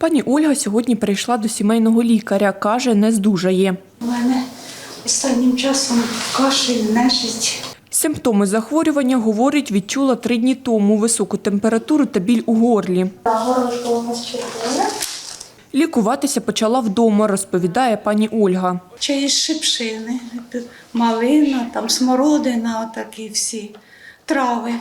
Пані Ольга сьогодні прийшла до сімейного лікаря. Каже, не здужає. У мене останнім часом кашель, нежить. Симптоми захворювання, говорить, відчула три дні тому високу температуру та біль у горлі. Горлышко у нас червоне. Лікуватися почала вдома, розповідає пані Ольга. Чаї шипшини, малина, там смородина, отакі всі трави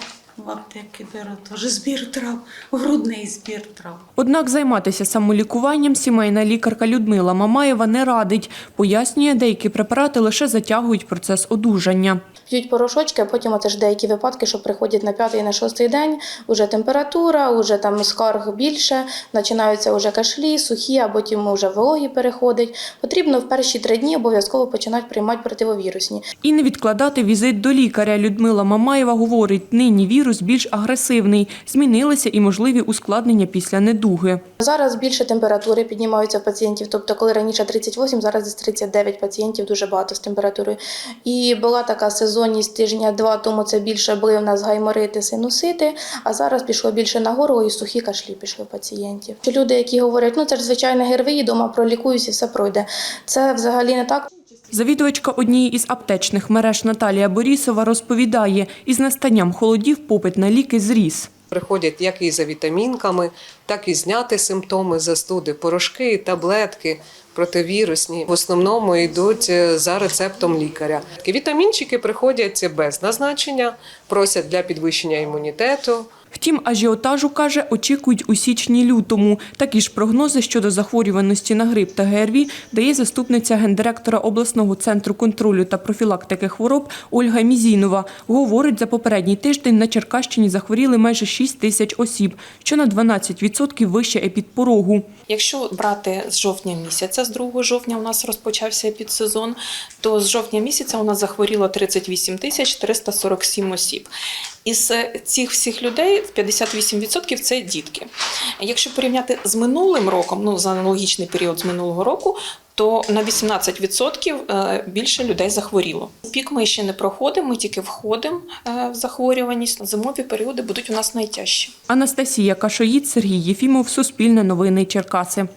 в аптеки беру. Тож збір трав, грудний збір трав. Однак займатися самолікуванням сімейна лікарка Людмила Мамаєва не радить. Пояснює, деякі препарати лише затягують процес одужання. П'ють порошочки, а потім оце ж деякі випадки, що приходять на п'ятий, на шостий день, уже температура, уже там скарг більше, починаються вже кашлі, сухі, а потім вже вологі переходить. Потрібно в перші три дні обов'язково починати приймати противовірусні. І не відкладати візит до лікаря. Людмила Мамаєва говорить, нині вірус більш агресивний. Змінилися і можливі ускладнення після недуги. Зараз більше температури піднімаються в пацієнтів. Тобто, коли раніше 38, зараз десь 39 пацієнтів дуже багато з температурою. І була така сезонність тижня-два, тому це більше були у нас гайморити, синусити, а зараз пішло більше на горло і сухі кашлі пішли пацієнтів. Люди, які говорять, ну це ж звичайно ГРВІ, дома пролікуюсь і все пройде. Це взагалі не так. Завідувачка однієї із аптечних мереж Наталія Борісова розповідає, із настанням холодів попит на ліки зріс. Приходять як і за вітамінками, так і зняти симптоми застуди, порошки, таблетки противірусні. В основному йдуть е, за рецептом лікаря. Вітамінчики приходять без назначення, просять для підвищення імунітету. Втім, ажіотажу, каже, очікують у січні-лютому. Такі ж прогнози щодо захворюваності на грип та ГРВІ дає заступниця гендиректора обласного центру контролю та профілактики хвороб Ольга Мізінова. Говорить, за попередній тиждень на Черкащині захворіли майже 6 тисяч осіб, що на 12% вище епідпорогу. Якщо брати з жовтня місяця, з 2 жовтня у нас розпочався підсезон, то з жовтня місяця у нас захворіло 38 тисяч 347 осіб. Із цих всіх людей 58% це дітки. Якщо порівняти з минулим роком, ну за аналогічний період з минулого року, то на 18% е, більше людей захворіло. Пік ми ще не проходимо, ми тільки входимо е, в захворюваність. Зимові періоди будуть у нас найтяжчі. Анастасія Кашоїд, Сергій Єфімов, Суспільне новини Черкаси.